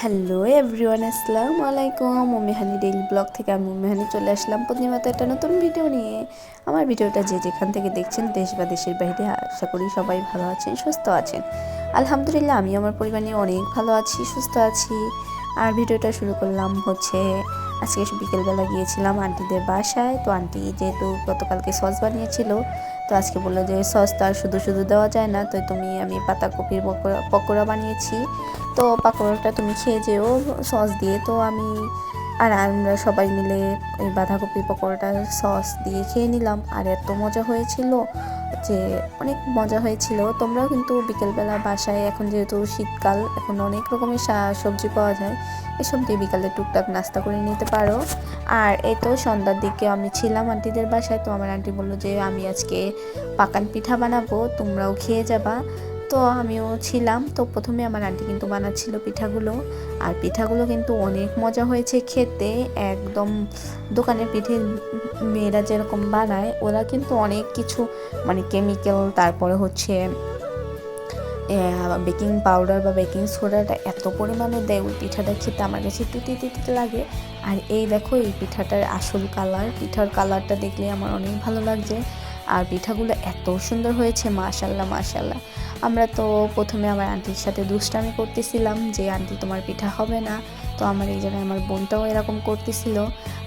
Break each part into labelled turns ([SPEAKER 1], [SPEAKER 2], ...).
[SPEAKER 1] Hello everyone আসসালামু আলাইকুম। মমিহানি daily blog থেকে আমি মমিহানি চলে আসলাম। প্রতিনিয়ত একটা নতুন ভিডিও নিয়ে। আমার ভিডিওটা যে যেখান থেকে দেখছেন, দেশ বা দেশের বাইরে, আশা করি সবাই ভালো আছেন, সুস্থ আছেন। আলহামদুলিল্লাহ আমি আমার পরিবার নিয়ে অনেক ভালো আছি, সুস্থ আছি। আর ভিডিওটা শুরু করলাম হচ্ছে আজকে বিকেলবেলা গিয়েছিলাম আন্টিদের বাসায়। তো আন্টি যেহেতু গতকালকে সস বানিয়েছিল, তো আজকে বলল যে সস তো আর শুধু শুধু দেওয়া যায় না, তো তুমি, আমি পাতাকপির পকোড়া পকোড়া বানিয়েছি। তো পাকোড়াটা তুমি খেয়ে যেও সস দিয়ে। তো আমি আর আমরা সবাই মিলে ওই বাঁধাকপি পকোড়াটা সস দিয়ে খেয়ে নিলাম। আর এত মজা হয়েছিল। যে অনেক মজা হয়েছিল। তোমরাও কিন্তু বিকেলবেলা বাসায় এখন যেহেতু শীতকাল, এখন অনেক রকমের সবজি পাওয়া যায়, এসব দিয়ে বিকালে টুকটাক নাস্তা করে নিতে পারো। আর এই তো সন্ধ্যার দিকে আমি ছিলাম আন্টিদের বাসায়, তো আমার আন্টি বলল যে, আমি আজকে পাকান পিঠা বানাবো, তোমরাও খেয়ে যাবা। তো আমিও ছিলাম। তো প্রথমে আমার আন্টি কিন্তু বানাচ্ছিল পিঠাগুলো। আর পিঠাগুলো কিন্তু অনেক মজা হয়েছে খেতে। একদম দোকানের পিঠে মেয়েরা যেরকম বানায়, ওরা কিন্তু অনেক কিছু মানে কেমিক্যাল তারপরে হচ্ছে বেকিং পাউডার বা বেকিং সোডাটা এত পরিমাণে দেয় ওই পিঠাটা খেতে। আমার কাছে তিতে তিতে লাগে। আর এই দেখো, এই পিঠাটার আসল কালার পিঠার কালারটা দেখলে আমার অনেক ভালো লাগছে। আর পিঠাগুলো এত সুন্দর হয়েছে, মাশাল্লাহ মাশাল্লাহ। আমরা তো প্রথমে আমার আন্টির সাথে দুষ্টামি করতেছিলাম যে, আন্টি, তোমার পিঠা হবে না। তো আমার এই জায়গায় আমার বোনটাও এরকম করতেছিল।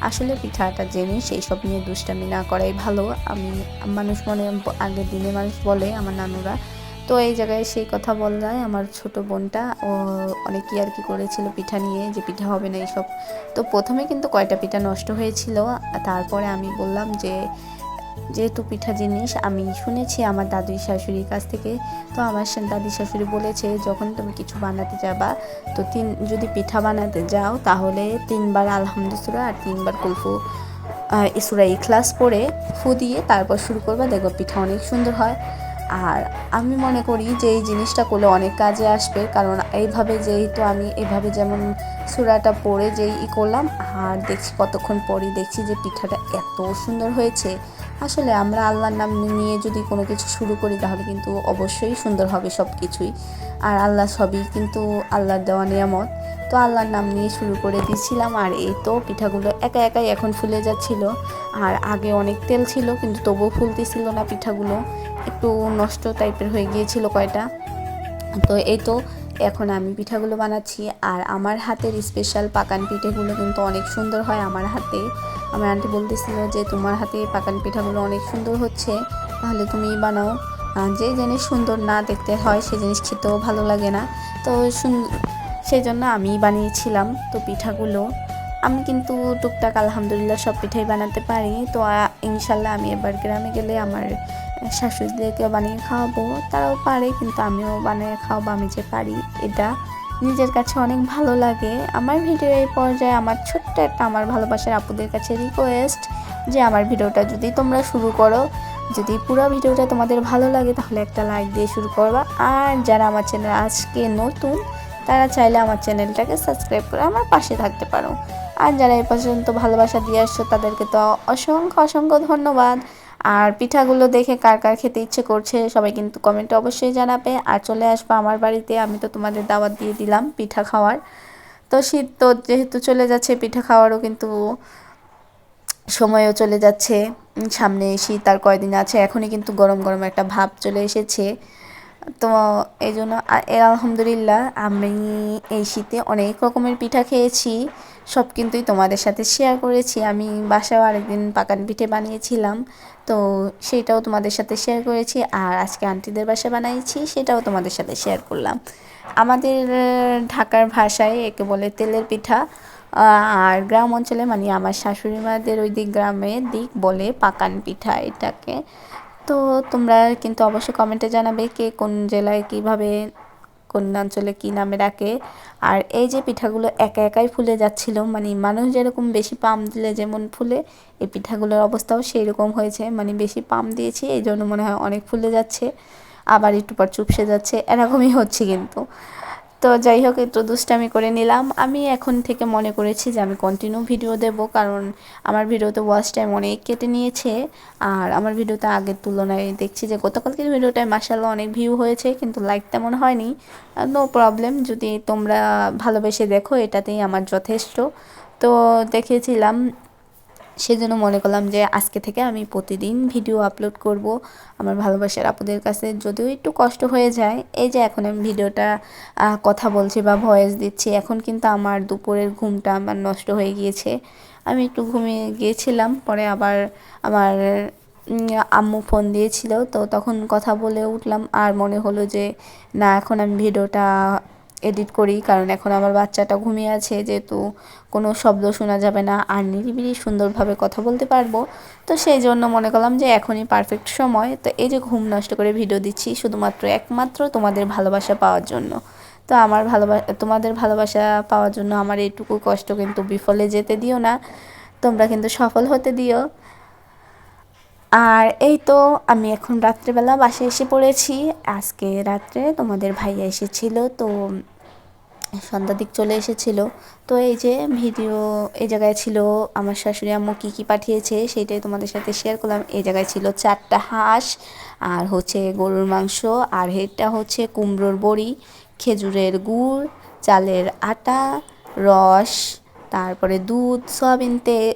[SPEAKER 1] আসলে পিঠাটা জেনে সেই সব নিয়ে দুষ্টামি না করাই ভালো। আমি, মানুষ মনে, আগের দিনে মানুষ বলে আমার নানুরা। তো এই জায়গায় সেই কথা যায় আমার ছোট বোনটা, ও অনেক আর কি করেছিল পিঠা নিয়ে, যে পিঠা হবে না এইসব। তো প্রথমে কিন্তু কয়টা পিঠা নষ্ট হয়েছিল, তারপরে আমি বললাম যে যেহেতু পিঠা জিনিস, আমি শুনেছি আমার দাদু শাশুড়ির কাছ থেকে। তো আমার দাদি শাশুড়ি বলেছে, যখন তুমি কিছু বানাতে যাবা, তো তিন, যদি পিঠা বানাতে যাও, তাহলে তিনবার আলহামদুসুরা আর তিনবার কুলফু ইসুরা ইখলাস পরে ফু দিয়ে তারপর শুরু করবা। দেখো পিঠা অনেক সুন্দর হয়। আর আমি মনে করি যে এই জিনিসটা করলে অনেক কাজে আসবে, কারণ এইভাবে যেহেতু আমি এভাবে যেমন সুরাটা পরে যেই ই করলাম, আর দেখছি কতক্ষণ পরই দেখছি যে পিঠাটা এত সুন্দর হয়েছে। আসলে আমরা আল্লাহর নাম নিয়ে যদি কোনো কিছু শুরু করি, তাহলে কিন্তু অবশ্যই সুন্দর হবে সব কিছুই আর আল্লাহ সবই কিন্তু আল্লাহর দেওয়া নিয়ামত। তো আল্লাহর নাম নিয়ে শুরু করে দিয়েছিলাম, আর এই তো পিঠাগুলো একা একাই এখন ফুলে যাচ্ছিল। আর আগে অনেক তেল ছিল, কিন্তু তবুও ফুলতেছিল না পিঠাগুলো। একটু নষ্ট টাইপের হয়ে গিয়েছিল কয়টা। তো এই তো এখন আমি পিঠাগুলো বানাচ্ছি। আর আমার হাতের স্পেশাল পাকান পিঠেগুলো কিন্তু অনেক সুন্দর হয় আমার হাতে। আমার আন্টি বলতেছিল যে, তোমার হাতে পাকান পিঠাগুলো অনেক সুন্দর হচ্ছে, তাহলে তুমি বানাও। যে জিনিস সুন্দর না দেখতে হয়, সে জিনিস খেতেও ভালো লাগে না। তো সেই জন্য আমি বানিয়েছিলাম তো পিঠাগুলো। আমি কিন্তু টুকটাক আলহামদুলিল্লাহ সব পিঠাই বানাতে পারি। তো ইনশাল্লাহ আমি এবার গ্রামে গেলে আমার শাশুড়িদেরকে বানিয়ে খাওয়াবো। তারাও পারে, কিন্তু আমিও বানিয়ে খাওয়াবো, আমি যে পারি এটা। নিজের কাছে অনেক ভালো লাগে। আমার ভিডিও এই পর্যায়ে আমার ছোট্ট একটা আমার ভালোবাসার আপুদের কাছে রিকোয়েস্ট যে আমার ভিডিওটা যদি তোমরা শুরু করো, যদি পুরো ভিডিওটা তোমাদের ভালো লাগে তাহলে একটা লাইক দিয়ে শুরু করবা। আর যারা আমার চ্যানেল আজকে নতুন, তারা চাইলে আমার চ্যানেলটাকে সাবস্ক্রাইব করে আমার পাশে থাকতে পারো। আর যারা এ পর্যন্ত ভালোবাসা দিয়ে আসছো, তাদেরকে তো অসংখ্য অসংখ্য ধন্যবাদ। আর পিঠাগুলো দেখে কার কার খেতে ইচ্ছে করছে সবাই কিন্তু কমেন্টে অবশ্যই জানাবে। আর চলে আসব আমার বাড়িতে, আমি তো তোমাদের দাওয়াত দিয়ে দিলাম পিঠা খাওয়ার। তো শীত তো যেহেতু চলে যাচ্ছে, পিঠা খাওয়ারও কিন্তু সময়ও চলে যাচ্ছে। সামনে শীত আর কয়দিন আছে, এখনই কিন্তু গরম গরম একটা ভাব চলে এসেছে। তো এই জন্য আলহামদুলিল্লাহ আমি এই শীতে অনেক রকমের পিঠা খেয়েছি। সব কিন্তুই তোমাদের সাথে শেয়ার করেছি। আমি বাসাও আরেকদিন পাকান পিঠে বানিয়েছিলাম। তো সেটাও তোমাদের সাথে শেয়ার করেছি। আর আজকে আন্টিদের বাসায় বানিয়েছি সেটাও তোমাদের সাথে শেয়ার করলাম। আমাদের ঢাকার ভাষায় একে বলে তেলের পিঠা। আর গ্রাম অঞ্চলে মানে আমার শাশুড়ি মাদের ওই দিক গ্রামের দিক বলে পাকান পিঠা এটাকে। তো তোমরা কিন্তু অবশ্যই কমেন্টে জানাবে কে কোন জেলায় কীভাবে, কোন অঞ্চলে কী নামে ডাকে। আর এই যে পিঠাগুলো একা একাই ফুলে যাচ্ছিল মানে মানুষ যেরকম বেশি পাম দিলে যেমন ফুলে, এই পিঠাগুলোর অবস্থাও সেই রকম হয়েছে। মানে বেশি পাম দিয়েছি, এই জন্য মনে হয় অনেক ফুলে যাচ্ছে। আবার একটু পর চুপসে যাচ্ছে, এরকমই হচ্ছে কিন্তু। তো যাই হোক, একটু দুষ্টামি করে নিলাম। আমি এখন থেকে মনে করেছি যে আমি কন্টিনিউ ভিডিও দেব, কারণ আমার ভিডিওতে ওয়াচ টাইম অনেক কেটে নিয়েছে। আর আমার ভিডিওতে আগের তুলনায় দেখছি যে গতকালকের ভিডিওটায় মাসাল্লাহ অনেক ভিউ হয়েছে, কিন্তু লাইক তেমন হয়নি। নো প্রবলেম যদি তোমরা ভালোবেসে দেখো, এটাতেই আমার যথেষ্ট। তো দেখেছিলাম সেজন্য মনে করলাম যে আজকে থেকে আমি প্রতিদিন ভিডিও আপলোড করব আমার ভালোবাসার আপুদের কাছে। যদিও একটু কষ্ট হয়ে যায়, এই যে এখন আমি ভিডিওটা কথা বলছি বা ভয়েস দিচ্ছি, এখন কিন্তু আমার দুপুরের ঘুমটা আমার নষ্ট হয়ে গিয়েছে। আমি একটু ঘুমিয়ে গিয়েছিলাম, পরে আবার আমার আম্মু ফোন দিয়েছিল, তো তখন কথা বলে উঠলাম, আর মনে হলো যে না, এখন আমি ভিডিওটা এডিট করি, কারণ এখন আমার বাচ্চাটা ঘুমিয়ে আছে, যেহেতু কোনো শব্দ শোনা যাবে না, আর নিরিবিলি সুন্দরভাবে কথা বলতে পারব। তো সেই জন্য মনে করলাম যে এখনই পারফেক্ট সময়। তো এই যে ঘুম নষ্ট করে ভিডিও দিচ্ছি, শুধুমাত্র একমাত্র তোমাদের ভালোবাসা পাওয়ার জন্য। তো আমার ভালোবাসা তোমাদের ভালোবাসা পাওয়ার জন্য আমার এইটুকু কষ্ট কিন্তু বিফলে যেতে দিও না। তোমরা কিন্তু সফল হতে দিও। আর এই তো আমি এখন রাত্রেবেলা বাসে এসে পড়েছি। আজকে রাত্রে তোমাদের ভাইয়া এসেছিল, তো সন্ধ্যা দিক চলে এসেছিল। তো এই যে ভিডিও এই জায়গায় ছিল, আমার শাশুড়ি আম্মু কী কী পাঠিয়েছে সেইটাই তোমাদের সাথে শেয়ার করলাম। এই জায়গায় ছিল চারটা হাঁস, আর হচ্ছে গরুর মাংস, আর এটা হচ্ছে কুমড়োর বড়ি, খেজুরের গুড়, চালের আটা, রস, তারপরে দুধ, সয়াবিন, তেল